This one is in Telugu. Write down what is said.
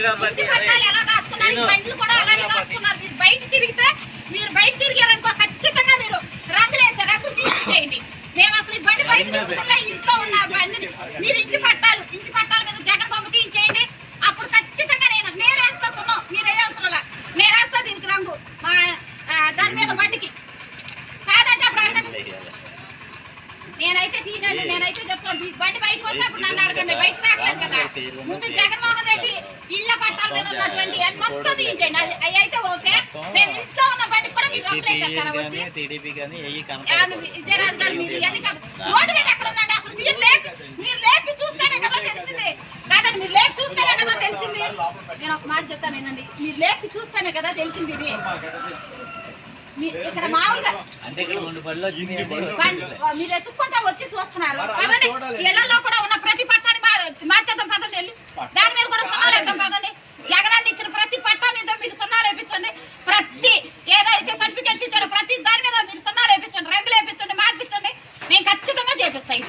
మీరు బయట తిరిగితే మీరు బయట తిరిగారనుకో ఖచ్చితంగా మీరు రంగులు వేసే రంగులు తీసేయండి మేము అసలు ఈ బండి బయట తిరుగుతున్నా ఇంట్లో ఉన్న బండిని. మీరు ఇంటి పట్టాలు ఇంటి పట్టాల మీద జగన్ బొమ్మ తీయించేయండి అప్పుడు ఖచ్చితంగా నేను నేను వేస్తా సున్నం. మీరు ఏ అవసరం లే. నేను వేస్తా దీనికి రంగు. మా దాని మీద బండికి. కాదంటే అప్పుడు అడగండి. నేనైతే తీనండి నేనైతే చెప్తాను బండి బయటకు వస్తే అప్పుడు నన్ను అడగండి. బయటకు రావట్లేదు కదా. ముందు జగన్మోహన్ రెడ్డి ఉన్నటువంటి మొత్తం తీయించండి అది అయితే ఓకే. మేము ఇంట్లో ఉన్న బండికి కూడా మీరు విజయరాజు గారు మీరు ఇవన్నీ రోడ్డు మీద ఎక్కడ ఉందండి? అసలు మీరు లేపి మీరు లేపి చూస్తేనే కదా తెలిసింది. కాదండి మీరు లేపి చూస్తేనే కదా తెలిసింది. నేను ఒక మాట చెప్తాను వినండి. మీరు లేపి చూస్తేనే కదా తెలిసింది ఇది. మీ- ఇక్కడ మామూలుగా మీరు ఎత్తుక్కుంటా వచ్చి చూస్తున్నారు పదండి ఇళ్ళలో కూడా ఉన్న ప్రతి పట్టాన్ని మార్- మార్చేద్దాం పదండి వెళ్ళి దాని మీద కూడా సున్నాలు వేద్దాం పదండి జగనాన్ని ఇచ్చిన ప్రతి పట్టా మీద మీరు సున్నాలు వేయించండి ప్రతి ఏదైతే ప్రతి దాని మీద మీరు సున్నాలు వేయించండి రంగులు వేయించండి మార్పించండి. మేము ఖచ్చితంగా చేపిస్తాయి